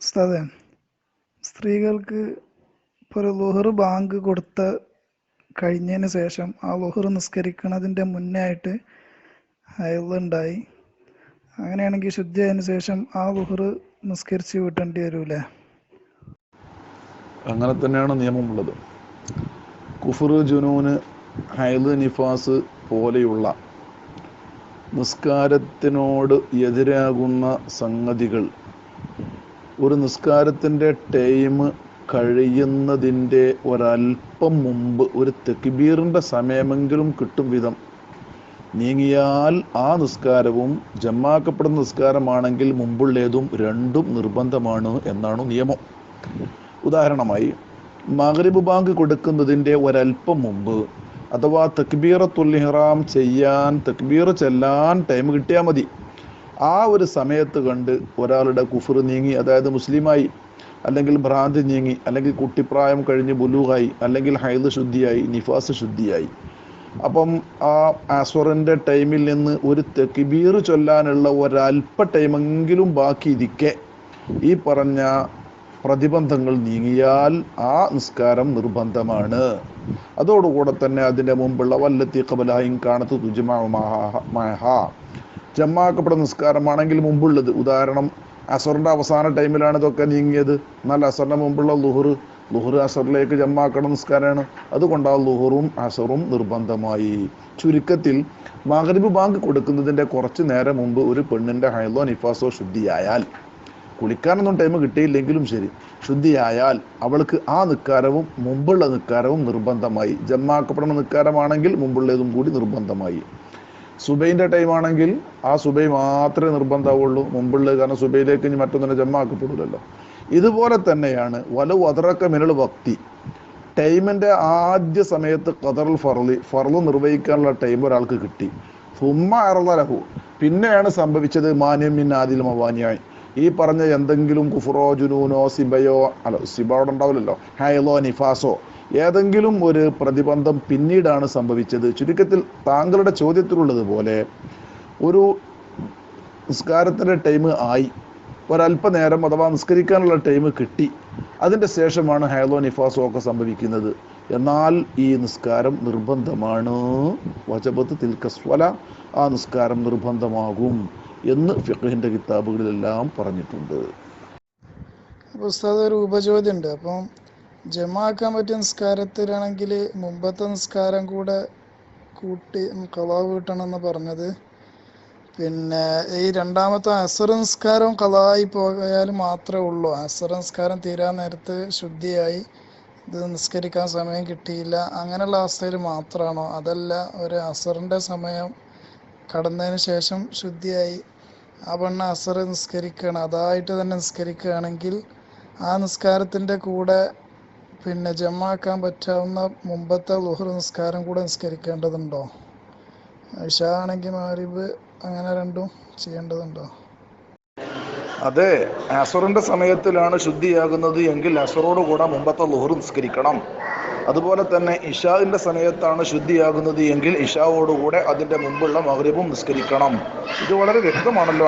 ഉസ്താദേ സ്ത്രീകൾക്ക് ഇപ്പോൾ ഒരു ലുഹർ ബാങ്ക് കൊടുത്ത കഴിഞ്ഞതിന് ശേഷം ആ ലുഹർ നിസ്കരിക്കുന്നതിന്റെ മുന്നേ ആയിട്ട് അയലുണ്ടായി. അങ്ങനെയാണെങ്കിൽ ശുദ്ധിയായതിനു ശേഷം ആ ലോഹർ നിസ്കരിച്ച് വിട്ടേണ്ടി വരൂലേ അങ്ങനെ തന്നെയാണ് നിയമമുള്ളത്. കുഫർ ജുനൂന് ഹൈദ് നിഫാസ് പോലെയുള്ള നിസ്കാരത്തിനോട് എതിരാകുന്ന സംഗതികൾ ഒരു നിസ്കാരത്തിന്റെ ടൈം കഴിയുന്നതിന്റെ ഒരല്പം മുമ്പ് ഒരു തെക്കിബീറിന്റെ സമയമെങ്കിലും കിട്ടും വിധം. നീങ്ങിയാൽ ആ നിസ്കാരവും ജമാക്കപ്പെടുന്ന നിസ്കാരമാണെങ്കിൽ മുമ്പുള്ളതും രണ്ടും നിർബന്ധമാണ് എന്നാണ് നിയമം. ഉദാഹരണമായി മഗ്രിബ് ബാങ്ക് കൊടുക്കുന്നതിന്റെ ഒരല്പം മുമ്പ് അഥവാ തക്ബീറത്തുൽ ഇഹ്റാം ചെയ്യാൻ തക്ബീർ ചെല്ലാൻ ടൈം കിട്ടിയാൽ മതി. ആ ഒരു സമയത്ത് കണ്ട് ഒരാളുടെ കുഫർ നീങ്ങി അതായത് മുസ്ലിമായി അല്ലെങ്കിൽ ഭ്രാന്തി നീങ്ങി അല്ലെങ്കിൽ കുട്ടിപ്രായം കഴിഞ്ഞ് ബുലുഹായി അല്ലെങ്കിൽ ഹൈദ് ശുദ്ധിയായി നിഫാസ് ശുദ്ധിയായി. അപ്പം ആ ആസ്വറിന്റെ ടൈമിൽ നിന്ന് ഒരു തെക്കിബീർ ചൊല്ലാനുള്ള ഒരല്പ ടൈമെങ്കിലും ബാക്കി ഇരിക്കെ ഈ പറഞ്ഞ പ്രതിബന്ധങ്ങൾ നീങ്ങിയാൽ ആ നിസ്കാരം നിർബന്ധമാണ്. അതോടുകൂടെ തന്നെ അതിന്റെ മുമ്പുള്ള വല്ലത്തി കബലായും കാണത്ത് തുജമാഹ ജമ്മാക്കപ്പെടുന്ന നിസ്കാരമാണെങ്കിൽ മുമ്പുള്ളത്. ഉദാഹരണം അസറിന്റെ അവസാന ടൈമിലാണ് ഇതൊക്കെ നീങ്ങിയത്. എന്നാൽ അസറിന്റെ മുമ്പുള്ള ലുഹർ ലുഹർ അസറിലേക്ക് ജമ്മാക്കണ നിസ്കാരമാണ്. അതുകൊണ്ട് ആ ലുഹറും അസറും നിർബന്ധമായി. ചുരുക്കത്തിൽ മഗ്രിബ് ബാങ്ക് കൊടുക്കുന്നതിന്റെ കുറച്ച് നേരം മുമ്പ് ഒരു പെണ്ണിന്റെ ഹൈലോ നിഫാസോ ശുദ്ധിയായാൽ കുളിക്കാനൊന്നും ടൈം കിട്ടിയില്ലെങ്കിലും ശരി ശുദ്ധിയായാൽ അവൾക്ക് ആ നിക്കാരവും മുമ്പുള്ള നിക്കാരവും നിർബന്ധമായി. ജമ്മാക്കപ്പെടുന്ന നിക്കാരമാണെങ്കിൽ മുമ്പുള്ളതും കൂടി നിർബന്ധമായി. സുബൈന്റെ ടൈമാണെങ്കിൽ ആ സുബൈ മാത്രമേ നിർബന്ധമാവുള്ളൂ മുമ്പുള്ളത് കാരണം സുബൈയിലേക്ക് ഇനി മറ്റൊന്നിനെ ജമ്മാക്കപ്പെടില്ലല്ലോ ഇതുപോലെ തന്നെയാണ് വല വതറക്ക മിനൽ ഭക്തി ടൈമിന്റെ ആദ്യ സമയത്ത് ഖദറുൽ ഫർലി ഫർൾ നിർവഹിക്കാനുള്ള ടൈം ഒരാൾക്ക് കിട്ടി. സുമ്മ അറലഹു പിന്നെയാണ് സംഭവിച്ചത് മാന്യം മിൻ ആദിൽ മവാനിയായി. ഈ പറഞ്ഞ എന്തെങ്കിലും കുഫറോ ജുനൂനോ സിബയോ അല്ല സിബ അവിടെ ഉണ്ടാവില്ലല്ലോ. ഹൈലോ നിഫാസോ. ഏതെങ്കിലും ഒരു പ്രതിബന്ധം പിന്നീടാണ് സംഭവിച്ചത്. ചുരുക്കത്തിൽ താങ്കളുടെ ചോദ്യത്തിലുള്ളതുപോലെ ഒരു നിസ്കാരത്തിന്റെ ടൈം ആയി ഒരല്പനേരം അഥവാ നിസ്കരിക്കാനുള്ള ടൈം കിട്ടി അതിന്റെ ശേഷമാണ് ഹൈലോ നിഫാസോ ഒക്കെ സംഭവിക്കുന്നത്. എന്നാൽ ഈ നിസ്കാരം നിർബന്ധമാണ്. വജബത്ത് തിൽക്കസ്വല ആ നിസ്കാരം നിർബന്ധമാകും എന്ന് ഫിഖഹിന്റെ കിതാബുകളിലെല്ലാം പറഞ്ഞിട്ടുണ്ട്. ഉസ്താദ് ഒരു ഉപചോദ്യമുണ്ട്. അപ്പം ജമാക്കാൻ പറ്റിയ നിസ്കാരത്തിലാണെങ്കിൽ മുമ്പത്തെ നിസ്കാരം കൂടെ കൂട്ടി കളാവ് എന്ന് പറഞ്ഞത്. പിന്നെ ഈ രണ്ടാമത്തെ അസർ നിസ്കാരം കളായി പോയാൽ മാത്രമേ ഉള്ളൂ. അസർ നിസ്കാരം തീരാൻ നേരത്ത് ശുദ്ധിയായി ഇത് നിസ്കരിക്കാൻ സമയം കിട്ടിയില്ല. അങ്ങനെയുള്ള അവസ്ഥയിൽ മാത്രമാണോ? അതല്ല ഒരു അസറിന്റെ സമയം കടന്നതിന് ശേഷം ശുദ്ധിയായി ആ പെണ്ണ് അസർ നിസ്കരിക്കുകയാണ്. അതായിട്ട് തന്നെ നിസ്കരിക്കുകയാണെങ്കിൽ ആ നിസ്കാരത്തിന്റെ കൂടെ പിന്നെ ജമാക്കാൻ പറ്റാവുന്ന മുമ്പത്തെ ലുഹർ നിസ്കാരം കൂടെ നിസ്കരിക്കേണ്ടതുണ്ടോ? ഇഷ ആണെങ്കിൽ മാരിബ് അങ്ങനെ രണ്ടും ചെയ്യേണ്ടതുണ്ടോ? അതെ അസറിന്റെ സമയത്തിലാണ് ശുദ്ധിയാകുന്നത് എങ്കിൽ അസറോട് കൂടെ മുമ്പത്തെ ലുഹർ നിസ്കരിക്കണം. അതുപോലെ തന്നെ ഇഷാവിന്റെ സമയത്താണ് ശുദ്ധിയാകുന്നത് എങ്കിൽ ഇഷാവോടുകൂടെ അതിന്റെ മുമ്പുള്ള മഗ്രിബും നിസ്കരിക്കണം. ഇത് വളരെ വ്യക്തമാണല്ലോ